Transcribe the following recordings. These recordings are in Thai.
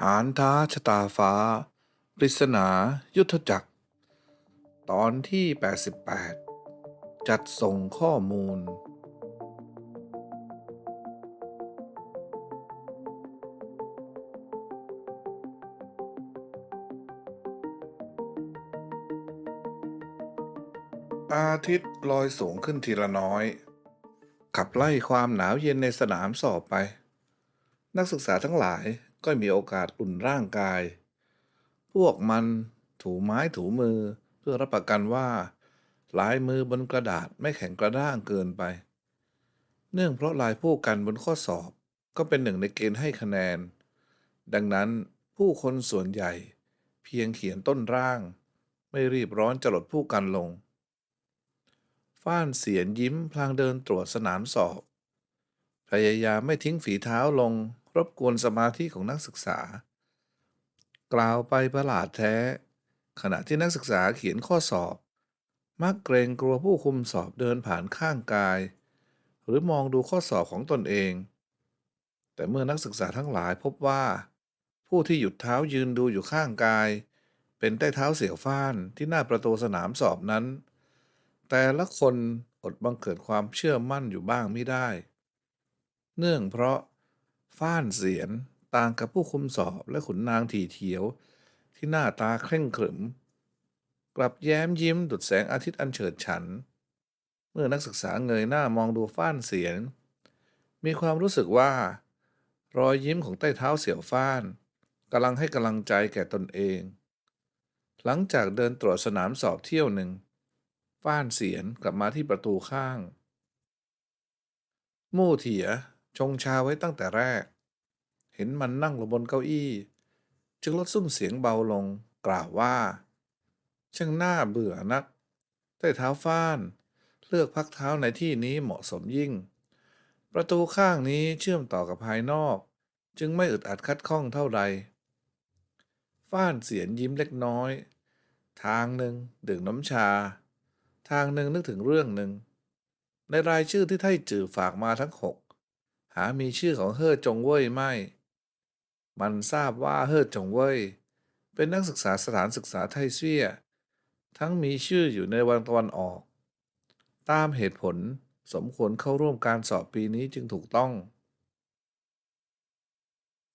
หานท้าชะตาฟ้า ปริศนายุทธจักร ตอนที่ 88 จัดส่งข้อมูล อาทิตย์ลอยสูงขึ้นทีละน้อย ขับไล่ความหนาวเย็นในสนามสอบไป นักศึกษาทั้งหลาย ก็มีโอกาสอุ่นร่างกาย พวกมันถูไม้ถูมือเพื่อรับประกันว่าลายมือบนกระดาษไม่แข็งกระด้างเกินไป เนื่องเพราะลายผู้กันบนข้อสอบก็เป็นหนึ่งในเกณฑ์ให้คะแนน ดังนั้นผู้คนส่วนใหญ่ เพียงเขียนต้นร่าง ไม่รีบร้อนจะลดผู้กันลง ฟ้านเสียนยิ้มพลางเดินตรวจสนามสอบ พยายามไม่ทิ้งฝีเท้าลง รบกวนสมาธิของนักศึกษา กล่าวไปประหลาดแท้ ขณะที่นักศึกษาเขียนข้อสอบ มักเกรงกลัวผู้คุมสอบเดินผ่านข้างกาย หรือมองดูข้อสอบของตนเอง แต่เมื่อนักศึกษาทั้งหลายพบว่า ผู้ที่หยุดเท้ายืนดูอยู่ข้างกาย เป็นใต้เท้าเสี่ยวฟ้านที่หน้าประตูสนามสอบนั้น แต่ละคนอดบังเกิดความเชื่อมั่นอยู่บ้างไม่ได้ เนื่องเพราะ ฟ้านเสียน ต่างกับผู้คุมสอบและขุนนางทีเถียว ที่หน้าตาเคร่งขรึม กลับแย้มยิ้มดุดแสงอาทิตย์อันเฉิดฉัน เมื่อนักศึกษาเงยหน้ามองดูฟ้านเสียน มีความรู้สึกว่า รอยยิ้มของใต้เท้าเสี่ยวฟ้านกำลังให้กำลังใจแก่ตนเอง หลังจากเดินตรวจสนามสอบเที่ยวหนึ่งฟ้านเสียนกลับมาที่ประตูข้าง มู่เถีย ชงชาไว้ตั้งแต่แรก เห็นมันนั่งลงบนเก้าอี้ จึงลดซุ้มเสียงเบาลงกล่าวว่าช่างน่าเบื่อนักใต้เท้าฟ้าน เลือกพักเท้าในที่นี้เหมาะสมยิ่ง ประตูข้างนี้เชื่อมต่อกับภายนอก จึงไม่อึดอัดคัดข้องเท่าใดฟ้านเสียนยิ้มเล็กน้อย ทางหนึ่งดื่มน้ำชา ทางหนึ่งนึกถึงเรื่องหนึ่ง ในรายชื่อที่ไท่จือฝากมาทั้งหก หามีชื่อของเฮ่อจงเว่ยไม่ มันทราบว่าเฮ่อจงเว่ยเป็นนักศึกษาสถานศึกษาไทเซี่ยทั้งมีชื่ออยู่ในวันตะวันออก ตามเหตุผลสมควรเข้าร่วมการสอบปีนี้จึงถูกต้อง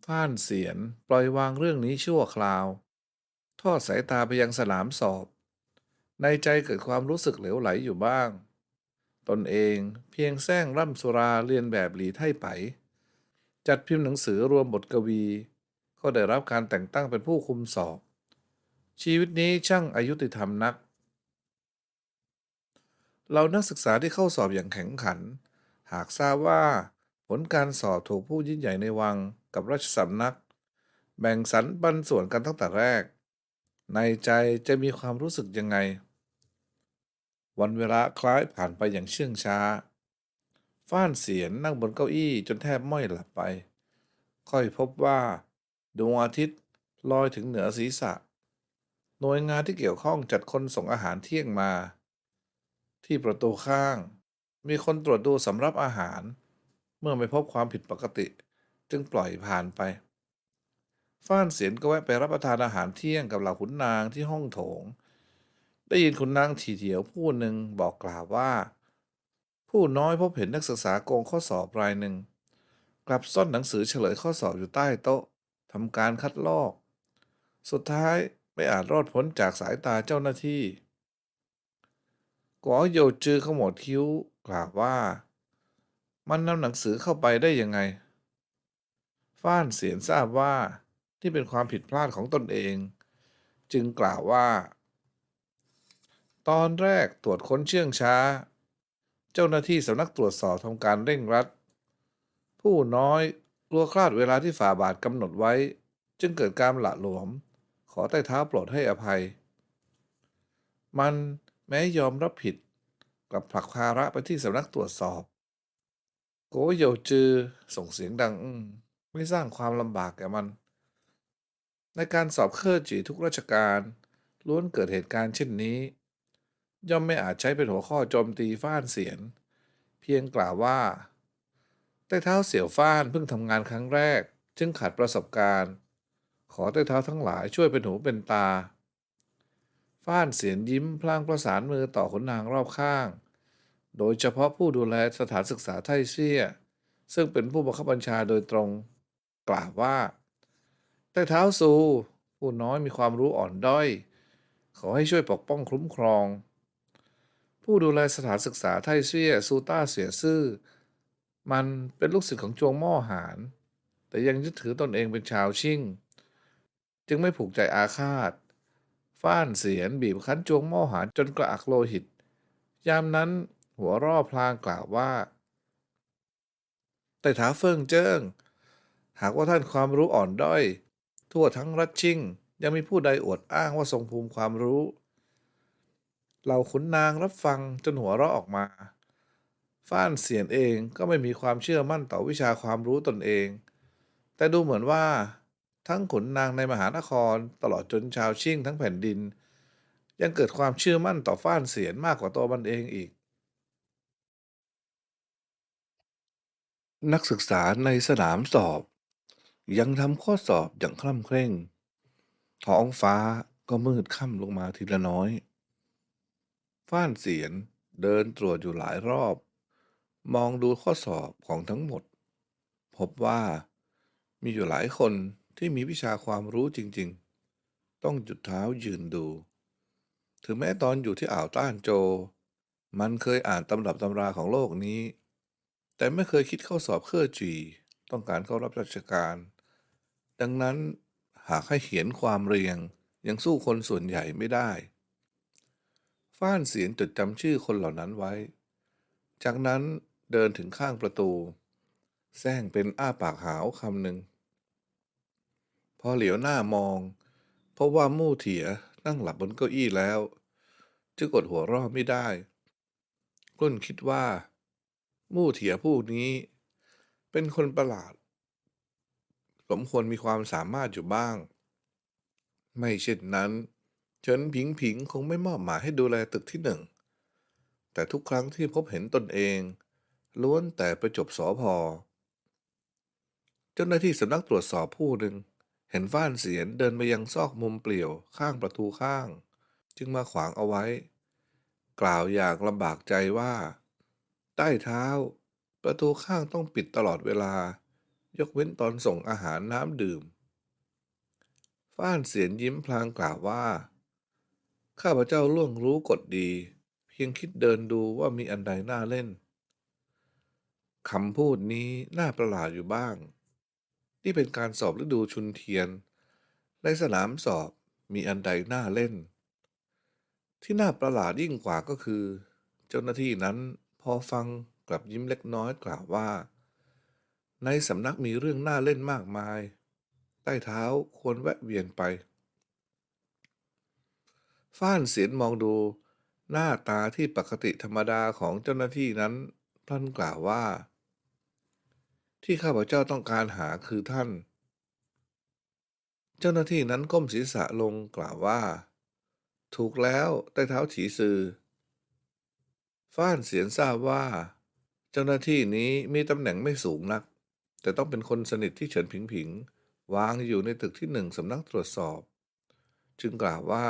ฟ้านเสียนปล่อยวางเรื่องนี้ชั่วคราว ทอดสายตาไปยังสนามสอบ ในใจเกิดความรู้สึกเหลวไหลอยู่บ้าง ตนเองเพียงแซงร่ำสุราเรียนแบบหลีไท่ไป จัดพิมพ์หนังสือรวมบทกวี ก็ได้รับการแต่งตั้งเป็นผู้คุมสอบ ชีวิตนี้ช่างอายุติธรรมนัก เรานักศึกษาที่เข้าสอบอย่างแข็งขัน หากทราบว่าผลการสอบถูกผู้ยิ่งใหญ่ในวังกับราชสำนัก แบ่งสรรปันส่วนกันตั้งแต่แรก ในใจจะมีความรู้สึกยังไง วันเวลาคล้ายผ่านไปอย่างเชื่องช้า ฟ้านเสียนนั่งบนเก้าอี้จนแทบม้อยหลับไป ค่อยพบว่า ดวงอาทิตย์ลอยถึงเหนือศีรษะ หน่วยงานที่เกี่ยวข้องจัดคนส่งอาหารเที่ยงมา ที่ประตูข้าง มีคนตรวจดูสำรับอาหาร เมื่อไม่พบความผิดปกติ จึงปล่อยผ่านไป ฟ้านเสียนก็แวะไปรับประทานอาหารเที่ยงกับเหล่าขุนนางที่ห้องโถง ได้ยินขุนนางทีเถียวผู้หนึ่งบอกกล่าวว่า ผู้น้อยพบเห็นนักศึกษาโกงข้อสอบรายหนึ่ง กลับซ่อนหนังสือเฉลยข้อสอบอยู่ใต้โต๊ะทำการคัดลอก สุดท้ายไม่อาจรอดพ้นจากสายตาเจ้าหน้าที่ก๋อโยจือขมวดคิ้วกล่าวว่า มันนำหนังสือเข้าไปได้ยังไง ฟ้านเสียนทราบว่าที่เป็นความผิดพลาดของตนเอง จึงกล่าวว่า ตอนแรกตรวจค้นเชื่องช้า เจ้าหน้าที่สำนักตรวจสอบทำการเร่งรัด ผู้น้อยกลัวคลาดเวลาที่ฝ่าบาทกำหนดไว้ จึงเกิดการหละหลวม ขอใต้เท้าโปรดให้อภัย มันแม้ยอมรับผิดกลับผลักภาระไปที่สำนักตรวจสอบ โกโยจือส่งเสียงดังไม่สร้างความลำบากแก่มัน ในการสอบเครือจีทุกราชการล้วนเกิดเหตุการณ์เช่นนี้ ย่อมไม่อาจใช้เป็นหัวข้อโจมตีฟ้านเสียน เพียงกล่าวว่า ใต้เท้าเสี่ยวฟ้านเพิ่งทำงานครั้งแรก จึงขาดประสบการณ์ ขอใต้เท้าทั้งหลายช่วยเป็นหูเป็นตา ฟ้านเสียนยิ้มพลางประสานมือต่อขนนางรอบข้าง โดยเฉพาะผู้ดูแลสถานศึกษาไทเซี่ย ซึ่งเป็นผู้บังคับบัญชาโดยตรง กล่าวว่า ใต้เท้าซูผู้น้อยมีความรู้อ่อนด้อย ขอให้ช่วยปกป้องคุ้มครอง ผู้ดูแลสถานศึกษาไทเซี่ยซูต้าเสียซื่อ มันเป็นลูกศิษย์ของจวงม่อหาน แต่ยังยึดถือตนเองเป็นชาวชิ่ง จึงไม่ผูกใจอาฆาต ฟ้านเสียนบีบคั้นจวงหม้อหานจนกระอักโลหิต ยามนั้นหัวร่อพลางกล่าวว่า แต่ถาเฟิงเจิ้ง หากว่าท่านความรู้อ่อนด้อย ทั่วทั้งรัชชิ่งยังมีผู้ใดอวดอ้างว่าทรงภูมิความรู้ เหล่าขุนนางรับฟังจนหัวเราะออกมา ฟ้านเสียนเองก็ไม่มีความเชื่อมั่นต่อวิชาความรู้ตนเอง แต่ดูเหมือนว่า ทั้งขุนนางในมหานครตลอดจนชาวชิ่งทั้งแผ่นดิน ยังเกิดความเชื่อมั่นต่อฟ้านเสียนมากกว่าตัวมันเองอีก นักศึกษาในสนามสอบ ยังทำข้อสอบอย่างคล่ำเคร่ง ท้องฟ้าก็มืดค่ำลงมาทีละน้อย ฟ้านเสียนเดินตรวจอยู่หลายรอบ มองดูข้อสอบของทั้งหมด พบว่ามีอยู่หลายคนที่มีวิชาความรู้จริงๆ ต้องหยุดเท้ายืนดู ถึงแม้ตอนอยู่ที่อ่าวต้านโจ มันเคยอ่านตำรับตำราของโลกนี้ แต่ไม่เคยคิดเข้าสอบเครื่อจี ต้องการเข้ารับราชการ ดังนั้นหากให้เขียนความเรียงยังสู้คนส่วนใหญ่ไม่ได้ ฟ้านเสียนจดจำชื่อคนเหล่านั้นไว้ จากนั้นเดินถึงข้างประตูแซงเป็นอ้าปากหาวคำหนึ่ง พอเหลียวหน้ามองพบว่ามู่เถียนั่งหลับบนเก้าอี้แล้ว จึงกดหัวรอไม่ได้กลุ้นคิดว่า มู่เถียผู้นี้ เป็นคนประหลาด สมควรมีความสามารถอยู่บ้าง ไม่เช่นนั้น เฉินผิงผิงคงไม่มอบหมายให้ดูแลตึกที่หนึ่ง แต่ทุกครั้งที่พบเห็นตนเอง ล้วนแต่ประจบสอพอ เจ้าหน้าที่สำนักตรวจสอบผู้หนึ่ง เห็นฟ้านเสียนเดินไปยังซอกมุมเปลี่ยวข้างประตูข้าง จึงมาขวางเอาไว้ กล่าวอย่างลำบากใจว่า ใต้เท้า ประตูข้างต้องปิดตลอดเวลา ยกเว้นตอนส่งอาหารน้ำดื่มฟ้านเสียนยิ้มพลางกล่าวว่า ข้าพเจ้าล่วงรู้กฎดี เพียงคิดเดินดูว่ามีอันใดน่าเล่นคำพูดนี้น่าประหลาดอยู่บ้าง นี่เป็นการสอบฤดูชุนเทียน ในสนามสอบมีอันใดน่าเล่น ที่น่าประหลาดยิ่งกว่าก็คือ เจ้าหน้าที่นั้นพอฟังกลับยิ้มเล็กน้อยกล่าวว่า ในสำนักมีเรื่องน่าเล่นมากมาย ใต้เท้าควรแวะเวียนไป ฟ้านเสียนมองดู หน้าตาที่ปกติธรรมดาของเจ้าหน้าที่นั้นพลันกล่าวว่า ที่ข้าพเจ้าต้องการหาคือท่าน เจ้าหน้าที่นั้นก้มศีรษะลงกล่าวว่า ถูกแล้วใต้เท้าฉีซือฟ้านเสียนทราบว่า เจ้าหน้าที่นี้มีตำแหน่งไม่สูงนัก แต่ต้องเป็นคนสนิทที่เฉินผิงผิง วางอยู่ในตึกที่หนึ่งสำนักตรวจสอบ จึงกล่าวว่า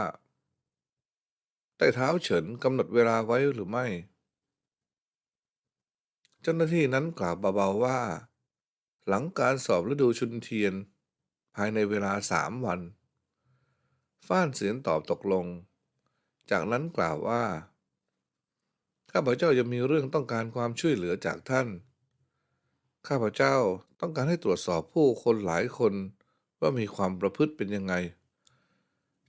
ใต้เท้าเฉินกำหนดเวลาไว้หรือไม่ เจ้าหน้าที่นั้นกล่าวเบาๆว่า หลังการสอบฤดูชุนเทียน ภายในเวลาสามวัน ฟ้านเสียนตอบตกลง จากนั้นกล่าวว่า ข้าพเจ้ายังมีเรื่องต้องการความช่วยเหลือจากท่าน ข้าพเจ้าต้องการให้ตรวจสอบผู้คนหลายคนว่ามีความประพฤติเป็นยังไง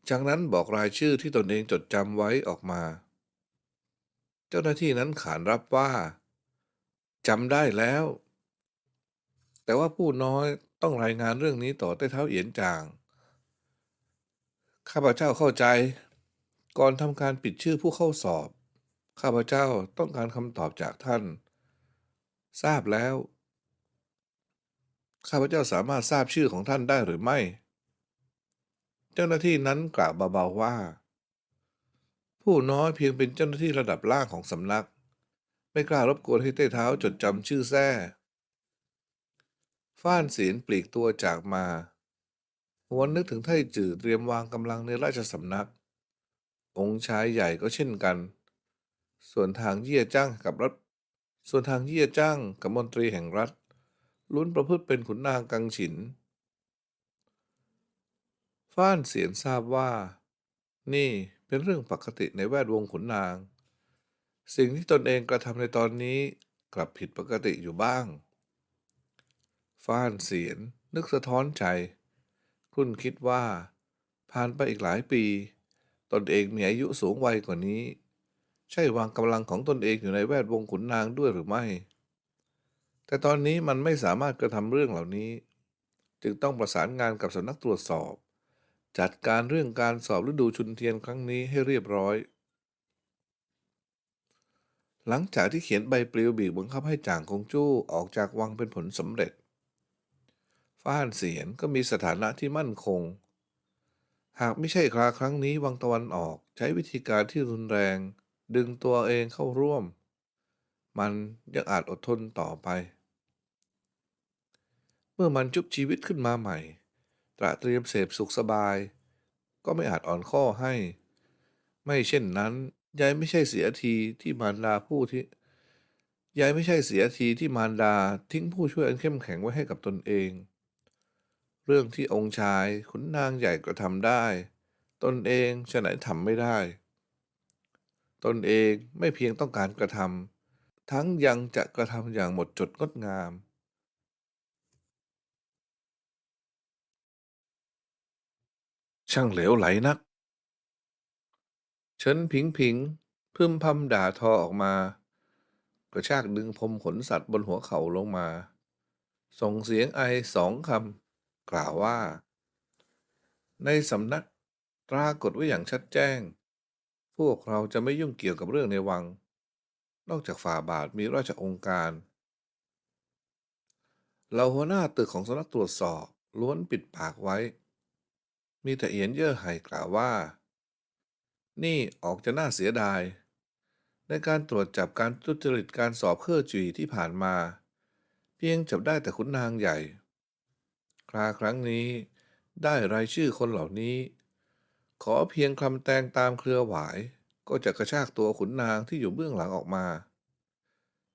จากนั้นบอกรายชื่อที่ตนเองจดจำไว้ออกมา เจ้าหน้าที่นั้นขานรับว่าจำได้แล้ว แต่ว่าผู้น้อยต้องรายงานเรื่องนี้ต่อใต้เท้าเอียนจาง ข้าพเจ้าเข้าใจ ก่อนทำการปิดชื่อผู้เข้าสอบ ข้าพเจ้าต้องการคำตอบจากท่าน ทราบแล้ว ข้าพเจ้าสามารถทราบชื่อของท่านได้หรือไม่ จ้าหน้าที่นั้นกล่าวเบาๆว่า ผู้น้อยเพียงเป็นเจ้าหน้าที่ระดับล่างของสำนัก ไม่กล้ารบกวนให้เต้เท้าจดจำชื่อแท้ฟ้านเสียนปลีกตัวจากมาหวนนึกถึงไท่จื่อเตรียมวางกำลังในราชสำนัก องค์ชายใหญ่ก็เช่นกัน ส่วนทางเยี่ยจ้างกับรัฐ ส่วนทางเยี่ยจ้างกับมนตรีแห่งรัฐ ลุ้นประพฤติเป็นขุนนางกังฉิน ฟ้านเสียนทราบว่า นี่เป็นเรื่องปกติในแวดวงขุนนาง สิ่งที่ตนเองกระทำในตอนนี้กลับผิดปกติอยู่บ้าง ฟ้านเสียนนึกสะท้อนใจคุณคิดว่า ผ่านไปอีกหลายปี ตนเองมีอายุสูงวัยกว่านี้ ใช่วางกำลังของตนเองอยู่ในแวดวงขุนนางด้วยหรือไม่ แต่ตอนนี้มันไม่สามารถกระทำเรื่องเหล่านี้ จึงต้องประสานงานกับสำนักตรวจสอบ จัดการเรื่องการสอบฤดูชุนเทียนครั้งนี้ให้เรียบร้อย หลังจากที่เขียนใบปลิวบีบบังคับให้จ่างคงจู้ออกจากวังเป็นผลสำเร็จ ฟ้านเสียนก็มีสถานะที่มั่นคง หากไม่ใช่คราครั้งนี้วังตะวันออกใช้วิธีการที่รุนแรง ดึงตัวเองเข้าร่วม มันยังอาจอดทนต่อไป เมื่อมันจุบชีวิตขึ้นมาใหม่ ตระเตรียมเสพสุขสบาย ก็ไม่อาจอ่อนข้อให้ ไม่เช่นนั้นยายไม่ใช่เสียทีที่มารดาผู้ที่ยายไม่ใช่เสียทีที่มารดาทิ้งผู้ช่วยอันเข้มแข็งไว้ให้กับตนเอง เรื่องที่องค์ชายขุนนางใหญ่กระทำได้ ตนเองฉะไหนทำไม่ได้ ตนเองไม่เพียงต้องการกระทำทั้งยังจะกระทำอย่างหมดจดงดงาม ช่างเหลวไหลนัก เฉินผิงผิง พึมพำด่าทอออกมา กระชากดึงพรมขนสัตว์บนหัวเข่าลงมา ส่งเสียงไอสองคำ กล่าวว่า ในสำนักปรากฏไว้อย่างชัดแจ้ง พวกเราจะไม่ยุ่งเกี่ยวกับเรื่องในวัง นอกจากฝ่าบาทมีราชองค์การเราหัวหน้าตึกของสำนักตรวจสอบล้วนปิดปากไว้ มีแต่เอียนเย่อไห่กล่าวว่า นี่ออกจะน่าเสียดาย ในการตรวจจับการทุจริตการสอบเครือจุยที่ผ่านมา เพียงจับได้แต่ขุนนางใหญ่ คราครั้งนี้ได้รายชื่อคนเหล่านี้ ขอเพียงคำแตงตามเครือหวาย ก็จะกระชากตัวขุนนางที่อยู่เบื้องหลังออกมา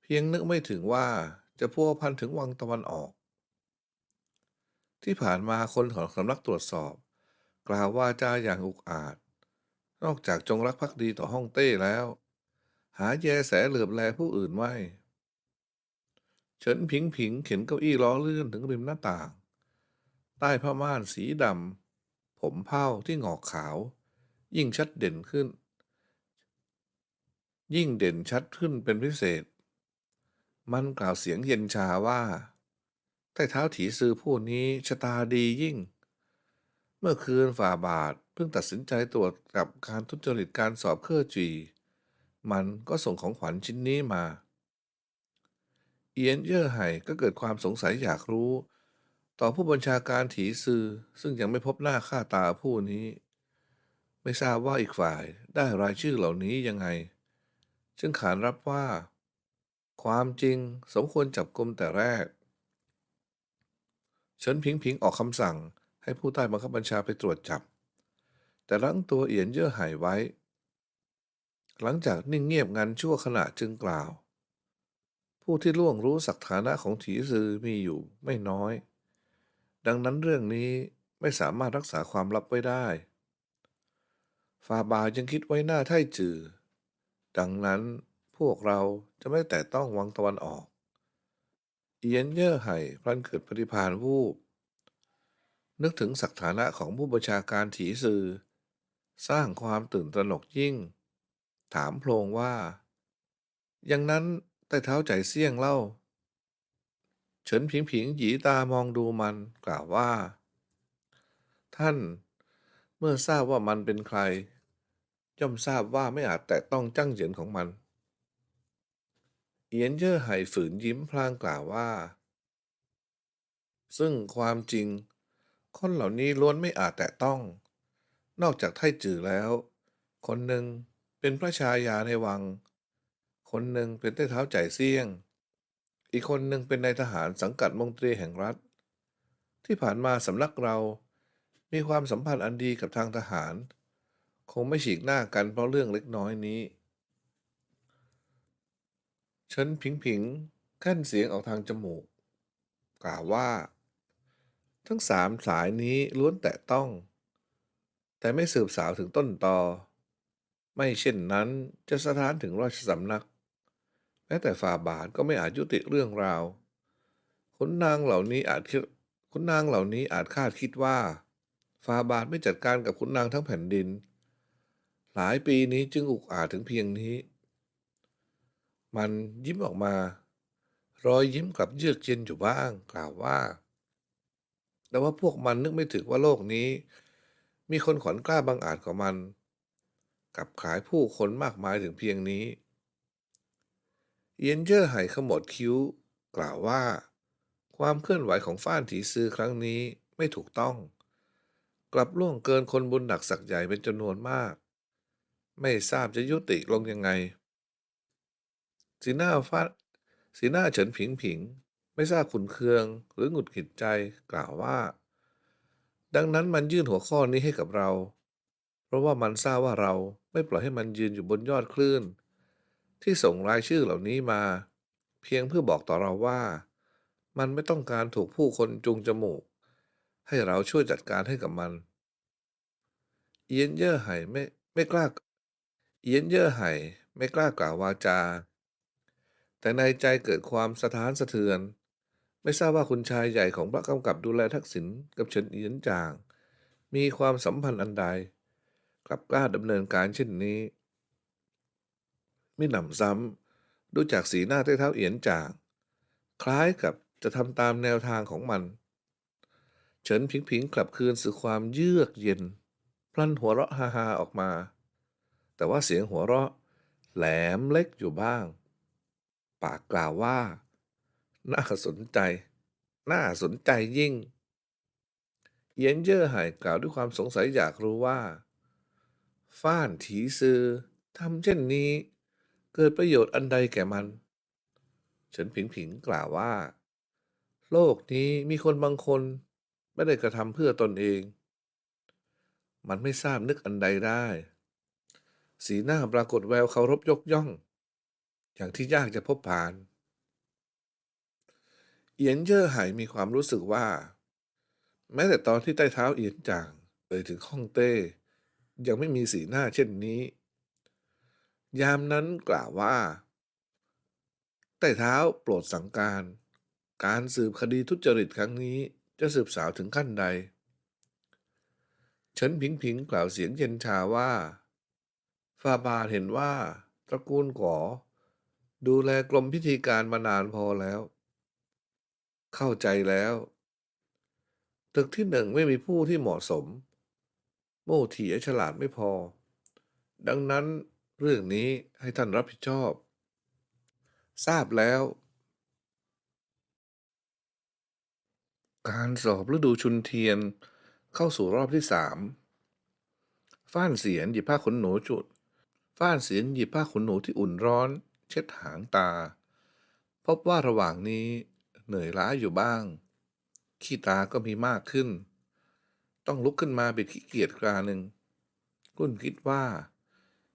เพียงนึกไม่ถึงว่าจะพัวพันถึงวังตะวันออก ที่ผ่านมาคนของสำนักตรวจสอบ กล่าวว่าจาอย่างอุกอาจ นอกจากจงรักภักดีต่อห้องเต้แล้ว หาแยแสเหลือบแลผู้อื่นไม่ เฉินผิงผิงเข็นเก้าอี้ล้อเลื่อนถึงริมหน้าต่าง ใต้ผ้าม่านสีดำผมเผ้าที่หงอกขาว ยิ่งชัดเด่นขึ้น ยิ่งเด่นชัดขึ้นเป็นพิเศษ มันกล่าวเสียงเย็นชาว่าใต้เท้าถีซือผู้นี้ชะตาดียิ่ง เมื่อคืนฝ่าบาทเพิ่งตัดสินใจตรวจกับการทุจริตการสอบเครือจี มันก็ส่งของขวัญชิ้นนี้มา เอียนเย่อไห่ก็เกิดความสงสัยอยากรู้ ต่อผู้บัญชาการถีซือซึ่งยังไม่พบหน้าค่าตาผู้นี้ ไม่ทราบว่าอีกฝ่ายได้รายชื่อเหล่านี้ยังไง จึงขานรับว่า ความจริงสมควรจับกลุมแต่แรกเฉินผิงผิงออกคำสั่ง ให้ผู้ใต้บังคับบัญชาไปตรวจจับ แต่รั้งตัวเอียนเย่อไห่ไว้ หลังจากนิ่งเงียบงันชั่วขณะจึงกล่าว ผู้ที่ล่วงรู้ศักฐานะของถีซือมีอยู่ไม่น้อย ดังนั้นเรื่องนี้ไม่สามารถรักษาความลับไว้ได้ ฟาบายังคิดไว้หน้าไท่จือ ดังนั้นพวกเราจะไม่แตะต้องวังตะวันออก เอียนเย่อไห่พลันเกิดปฏิภาณวูบ นึกถึงศักฐานะของผู้บัญชาการถีซือสร้างความตื่นตระหนกยิ่ง ถามโพลงว่า อย่างนั้นใต้เท้าใจเสี่ยงเล่า เฉินผิงผิงหยีตามองดูมันกล่าวว่า ท่านเมื่อทราบว่ามันเป็นใคร ย่อมทราบว่าไม่อาจแตะต้องจ้างเหยินของมัน เอียนเย่อไห่ฝืนยิ้มพลางกล่าวว่า ซึ่งความจริง คนเหล่านี้ล้วนไม่อาจแตะต้อง นอกจากไทจือแล้ว คนหนึ่งเป็นพระชายาในวัง คนหนึ่งเป็นใต้เท้าใจเสี่ยง อีกคนหนึ่งเป็นนายทหารสังกัดมงตรีแห่งรัฐ ที่ผ่านมาสำนักเรา มีความสัมพันธ์อันดีกับทางทหาร คงไม่ฉีกหน้ากันเพราะเรื่องเล็กน้อยนี้ฉินผิงผิงกั้นเสียงออกทางจมูก กล่าวว่า ทั้งสามสายนี้ล้วนแตะต้อง แต่ไม่สืบสาวถึงต้นตอ ไม่เช่นนั้นจะสะท้านถึงราชสำนัก แม้แต่ฝ่าบาทก็ไม่อาจยุติเรื่องราวขุนนางเหล่านี้อาจคิดขุนนางเหล่านี้อาจคาดคิดว่าฝ่าบาทไม่จัดการกับขุนนางทั้งแผ่นดิน หลายปีนี้จึงอุกอาจถึงเพียงนี้ มันยิ้มออกมา รอยยิ้มกลับเยือกเย็นอยู่บ้าง กล่าวว่า แต่ว่าพวกมันนึกไม่ถึงว่าโลกนี้ มีคนขวัญกล้าบังอาจกว่ามันกับขายผู้คนมากมายถึงเพียงนี้ เยนเจอร์ไห่ขมวดคิ้ว กล่าวว่า ความเคลื่อนไหวของฟ้านถีซื้อครั้งนี้ไม่ถูกต้อง กลับล่วงเกินคนบุญหนักสักใหญ่เป็นจำนวนมาก ไม่ทราบจะยุติลงยังไง สีหน้าฟ้าสีหน้าเฉินผิงผิง ไม่ทราบขุนเคืองหรือหงุดหงิดใจกล่าวว่า ดังนั้นมันยื่นหัวข้อนี้ให้กับเรา เพราะว่ามันทราบว่าเราไม่ปล่อยให้มันยืนอยู่บนยอดคลื่น ที่ส่งรายชื่อเหล่านี้มา เพียงเพื่อบอกต่อเราว่า มันไม่ต้องการถูกผู้คนจูงจมูก ให้เราช่วยจัดการให้กับมัน เอียนเย่อไห่ไม่ไม่กล้า เอียนเย่อไห่ไม่กล้ากล่าววาจาแต่ในใจเกิดความสะท้านสะเทือน ไม่ทราบว่าคุณชายใหญ่ของพระกำกับดูแลทักษิณกับเฉินเอียนจาง มีความสัมพันธ์อันใด กลับกล้าดำเนินการเช่นนี้ ไมิหนำซ้ำดูจากสีหน้าใต้เท้าเอียนจาง คล้ายกับจะทำตามแนวทางของมัน เฉินผิงผิงกลับคืนสู่ความเยือกเย็น พลันหัวเราะฮาฮาออกมา แต่ว่าเสียงหัวเราะ แหลมเล็กอยู่บ้าง ปากกล่าวว่า น่าสนใจ น่าสนใจยิ่งเอียนเย่อหายกล่าวด้วยความสงสัยอยากรู้ว่า ฟ้านถีซือทำเช่นนี้ เกิดประโยชน์อันใดแก่มันเฉินผิงผิงกล่าวว่า โลกนี้มีคนบางคน ไม่ได้กระทำเพื่อตนเอง มันไม่ทราบนึกอันใดได้ สีหน้าปรากฏแววเคารพยกย่อง อย่างที่ยากจะพบผ่าน เอียนเย่อไห่มีความรู้สึกว่า แม้แต่ตอนที่ใต้เท้าเอียนจางเอ่ยถึงฮ่องเต้ ยังไม่มีสีหน้าเช่นนี้ ยามนั้นกล่าวว่าใต้เท้าโปรดสังการ การสืบคดีทุจริตครั้งนี้จะสืบสาวถึงขั้นใดเฉินผิงผิงกล่าวเสียงเย็นชาว่าฟาบาเห็นว่า ตระกูลก๋อดูแลกรมพิธีการมานานพอแล้ว เข้าใจแล้ว ตึกที่หนึ่งไม่มีผู้ที่เหมาะสม โม่เถียฉลาดไม่พอ ดังนั้นเรื่องนี้ให้ท่านรับผิดชอบ ทราบแล้ว การสอบฤดูชุนเทียนเข้าสู่รอบที่สามฟ้านเสียนหยิบผ้าขนหนูจุด ฟ้านเสียนหยิบผ้าขนหนูที่อุ่นร้อน เช็ดหางตา พบว่าระหว่างนี้ เหนื่อยล้าอยู่บ้าง ขี้ตาก็มีมากขึ้น ต้องลุกขึ้นมาเป็นขี้เกียจคราหนึ่งกุ้นคิดว่า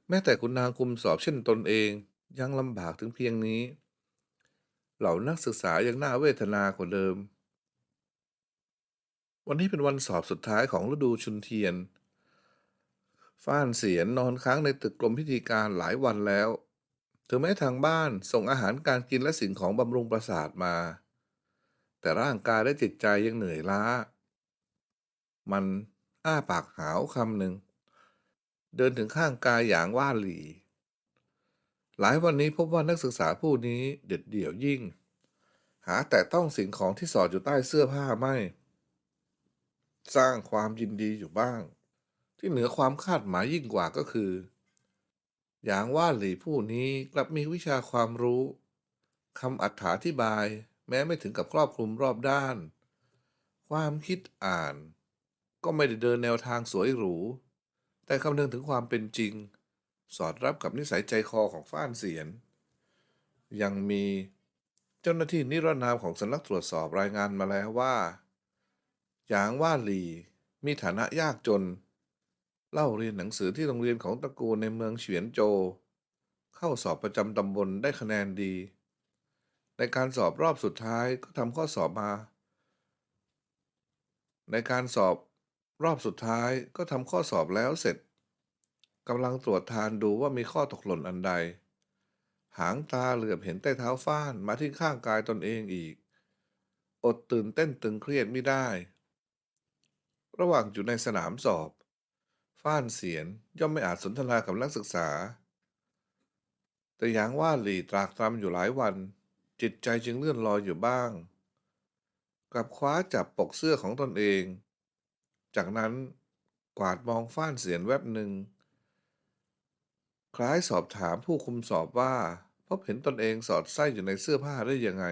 แม้แต่คุณนางคุมสอบเช่นตนเอง ยังลำบากถึงเพียงนี้ เหล่านักศึกษายังน่าเวทนากว่าเดิม วันนี้เป็นวันสอบสุดท้ายของฤดูชุนเทียน ฟ้านเสียนนอนค้างในตึกกรมพิธีการหลายวันแล้ว ถึงแม้ทางบ้านส่งอาหารการกินและสิ่งของบำรุงประสาทมา แต่ร่างกายและจิตใจยังเหนื่อยล้า มันอ้าปากหาวคำหนึ่ง เดินถึงข้างกายอย่างว่าหลี หลายวันนี้พบว่านักศึกษาผู้นี้เด็ดเดี่ยวยิ่ง หาแต่ต้องสิ่งของที่สอดอยู่ใต้เสื้อผ้าไม่ สร้างความยินดีอยู่บ้าง ที่เหนือความคาดหมายยิ่งกว่าก็คือ อย่างว่าหลีผู้นี้กลับมีวิชาความรู้คำอัถาธิบาย แม้ไม่ถึงกับครอบคลุมรอบด้าน ความคิดอ่าน ก็ไม่ได้เดินแนวทางสวยหรู แต่คำนึงถึงความเป็นจริง สอดรับกับนิสัยใจคอของฟ้านเสียน ยังมีเจ้าหน้าที่นิรนามของสำนักตรวจสอบรายงานมาแล้วว่า หยางว่าหลีมีฐานะยากจน เล่าเรียนหนังสือที่โรงเรียนของตระกูลในเมืองเฉียนโจ เข้าสอบประจำตำบลได้คะแนนดี ในการสอบรอบสุดท้ายก็ทำข้อสอบมา ในการสอบรอบสุดท้ายก็ทำข้อสอบแล้วเสร็จกำลังตรวจทานดูว่ามีข้อตกหล่นอันใด หางตาเหลือบเห็นใต้เท้าฟ้านมาที่ข้างกายตนเองอีก อดตื่นเต้นตึงเครียดไม่ได้ ระหว่างอยู่ในสนามสอบ ฟ้านเสียนย่อมไม่อาจสนทนากับนักศึกษา แต่ยางว่าหลีตรากตรำอยู่หลายวัน จิตใจจึงเลื่อนลอยอยู่บ้าง กลับคว้าจับปกเสื้อของตนเอง จากนั้นกวาดมองฟ้านเสียนแวบหนึ่ง คล้ายสอบถามผู้คุมสอบว่า พบเห็นตนเองสอดไส้อยู่ในเสื้อผ้าได้ยังไง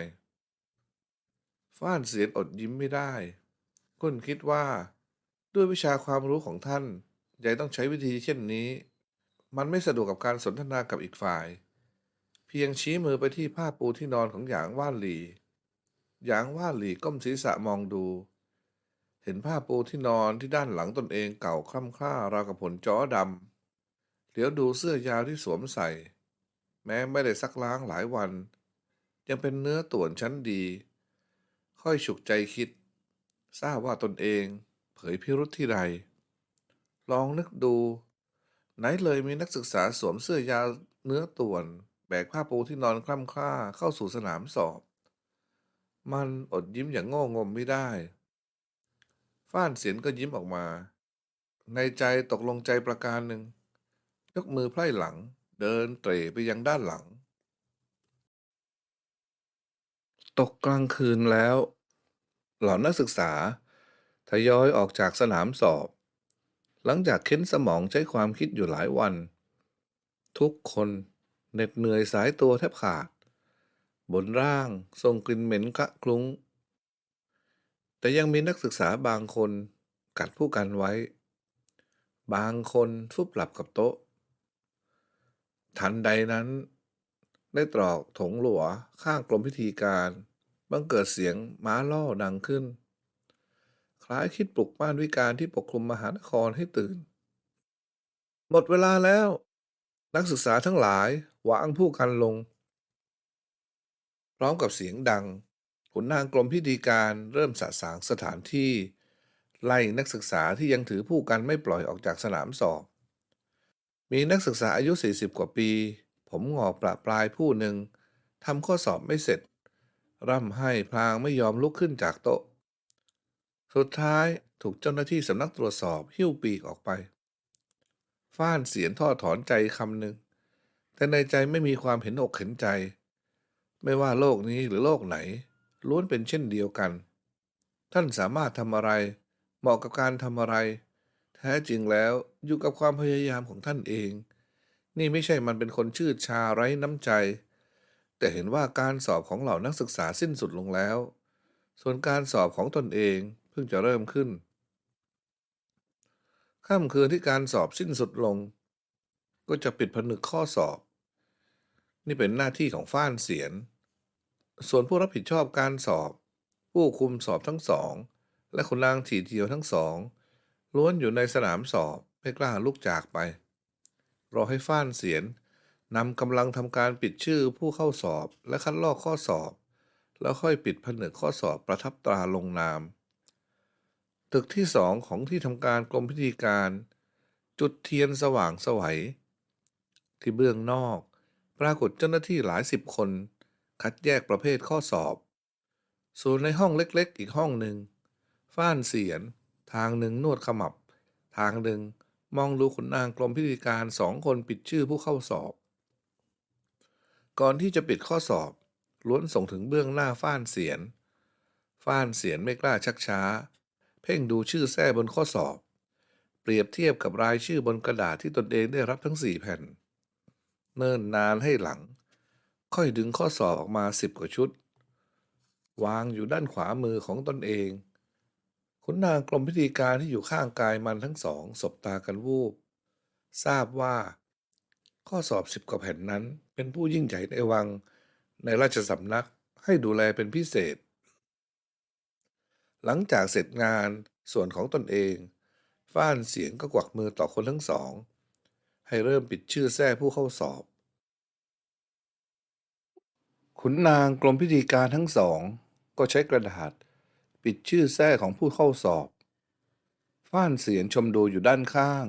ฟ้านเสียนอดยิ้มไม่ได้ก้นคิดว่า ด้วยวิชาความรู้ของท่านยายต้องใช้วิธีเช่นนี้ มันไม่สะดวกกับการสนทนากับอีกฝ่าย พียงชี้มือไปที่ผ้าปูที่นอนของหยางว่านหลีหยางว่านหลีก้มศีรษะมองดู เห็นผ้าปูที่นอนที่ด้านหลังตนเองเก่าคล่ำคล้าราวกับผลจ้อดำเหลียวดูเสื้อยาวที่สวมใส่ แม้ไม่ได้ซักล้างหลายวัน ยังเป็นเนื้อต่วนชั้นดี ค่อยฉุกใจคิด ทราบว่าตนเอง เผยพิรุธที่ใด ลองนึกดู ไหนเลยมีนักศึกษาสวมเสื้อยาวเนื้อต่วน แบกผ้าปูที่นอนคล่ำคล้าเข้าสู่สนามสอบ มันอดยิ้มอย่างโง่งมไม่ได้ ฟ้านเสียนก็ยิ้มออกมา ในใจตกลงใจประการหนึ่ง ยกมือไพร่หลัง เดินเตร่ไปยังด้านหลัง ตกกลางคืนแล้ว เหล่านักศึกษาทยอยออกจากสนามสอบ หลังจากเค้นสมองใช้ความคิดอยู่หลายวัน ทุกคน เหน็ดเหนื่อยสายตัวแทบขาด บนร่างส่งกลิ่นเหม็นคะคลุ้ง แต่ยังมีนักศึกษาบางคนกัดผู้กันไว้ บางคนฟุบหลับกับโต๊ะ ทันใดนั้น ได้ตรอกถงหลัวข้างกรมพิธีการบังเกิดเสียงม้าล่อดังขึ้น คล้ายคิดปลุกม่านวิการที่ปกคลุมมหานครให้ตื่น หมดเวลาแล้ว นักศึกษาทั้งหลายวางผู้กันลง พร้อมกับเสียงดังขุนนางกรมพิธีการเริ่มสะสางสถานที่ ไล่นักศึกษาที่ยังถือผู้กันไม่ปล่อยออกจากสนามสอบ มีนักศึกษาอายุ 40 กว่าปี ผมงอกประปลายผู้หนึ่งทำข้อสอบไม่เสร็จ ร่ำไห้พลางไม่ยอมลุกขึ้นจากโต๊ะ สุดท้ายถูกเจ้าหน้าที่สำนักตรวจสอบหิ้วปีกออกไป ฟ้านเสียนทอดถอนใจคำหนึ่ง แต่ในใจไม่มีความเห็นอกเห็นใจ ไม่ว่าโลกนี้หรือโลกไหน ล้วนเป็นเช่นเดียวกัน ท่านสามารถทำอะไร เหมาะกับการทำอะไร แท้จริงแล้วอยู่กับความพยายามของท่านเอง นี่ไม่ใช่มันเป็นคนชื่อชาไร้น้ำใจ แต่เห็นว่าการสอบของเหล่านักศึกษาสิ้นสุดลงแล้ว ส่วนการสอบของตนเองเพิ่งจะเริ่มขึ้น ค่ำคืนที่การสอบสิ้นสุดลง ก็จะปิดผนึกข้อสอบ นี่เป็นหน้าที่ของฟ้านเสียน ส่วนผู้รับผิดชอบการสอบ ผู้คุมสอบทั้งสอง และคนนางถีเทียวทั้งสอง ล้วนอยู่ในสนามสอบไม่กล้าลุกจากไป รอให้ฟ้านเสียนนำกำลังทำการปิดชื่อผู้เข้าสอบและคัดลอกข้อสอบ แล้วค่อยปิดผนึกข้อสอบประทับตราลงนาม ตึกที่สองของที่ทำการกรมพิธีการ จุดเทียนสว่างสวัย ที่เบื้องนอก ปรากฏเจ้าหน้าที่หลายสิบคน คัดแยกประเภทข้อสอบ ส่วนในห้องเล็กๆ อีกห้องหนึ่งฟ้านเสียน ทางหนึ่งนวดขมับ ทางหนึ่งมองดูขุนนางกรมพิธีการสองคนปิดชื่อผู้เข้าสอบ ก่อนที่จะปิดข้อสอบล้วนส่งถึงเบื้องหน้าฟ้านเสียน ฟ้านเสียนไม่กล้าชักช้า เพ่งดูชื่อแท้บนข้อสอบ เปรียบเทียบกับรายชื่อบนกระดาษที่ตนเองได้รับทั้งสี่แผ่น เนิ่นนานให้หลัง ค่อยดึงข้อสอบออกมาสิบกว่าชุด วางอยู่ด้านขวามือของตนเองขุนนางกรมพิธีการที่อยู่ข้างกายมันทั้งสองสบตากันวูบ ทราบว่า ข้อสอบสิบกว่าแผ่นนั้นเป็นผู้ยิ่งใหญ่ในวังในราชสำนักให้ดูแลเป็นพิเศษ หลังจากเสร็จงานส่วนของตนเอง ฟ้านเสียงก็กวักมือต่อคนทั้งสอง ให้เริ่มปิดชื่อแท้ผู้เข้าสอบ ขุนนางกรมพิธีการทั้งสอง ก็ใช้กระดาษ ปิดชื่อแท้ของผู้เข้าสอบ ฟ้านเสียนชมดูอยู่ด้านข้าง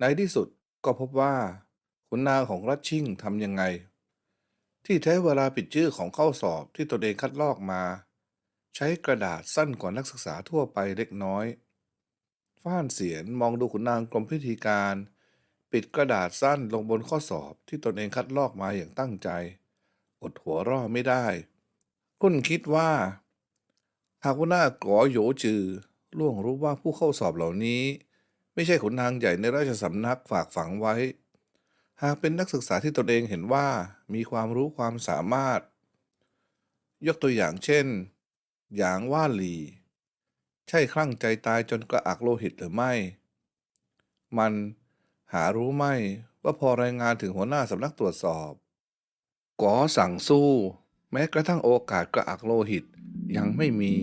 ในที่สุดก็พบว่าขุนนางของรัชชิ่งทำยังไง ที่แท้เวลาปิดชื่อของเข้าสอบที่ตนเองคัดลอกมา ใช้กระดาษสั้นกว่านักศึกษาทั่วไปเล็กน้อย ฟ้านเสียนมองดูขุนนางกรมพิธีการ ปิดกระดาษสั้นลงบนข้อสอบที่ตนเองคัดลอกมาอย่างตั้งใจ อดหัวร่อไม่ได้ คุณคิดว่า หากว่าหน้ากอโยจือล่วงรู้ว่าผู้เข้าสอบเหล่านี้ ไม่ใช่ขุนนางใหญ่ในราชสำนักฝากฝังไว้ หากเป็นนักศึกษาที่ตนเองเห็นว่ามีความรู้ความสามารถ ยกตัวอย่างเช่น หยางว่าหลี ใช่คลั่งใจตายจนกระอักโลหิตหรือไม่ มันหารู้ไม่ว่าพอรายงานถึงหัวหน้าสำนักตรวจสอบก๋อสั่งสู้ แม้กระทั่งโอกาสกระอักโลหิตยังไม่มี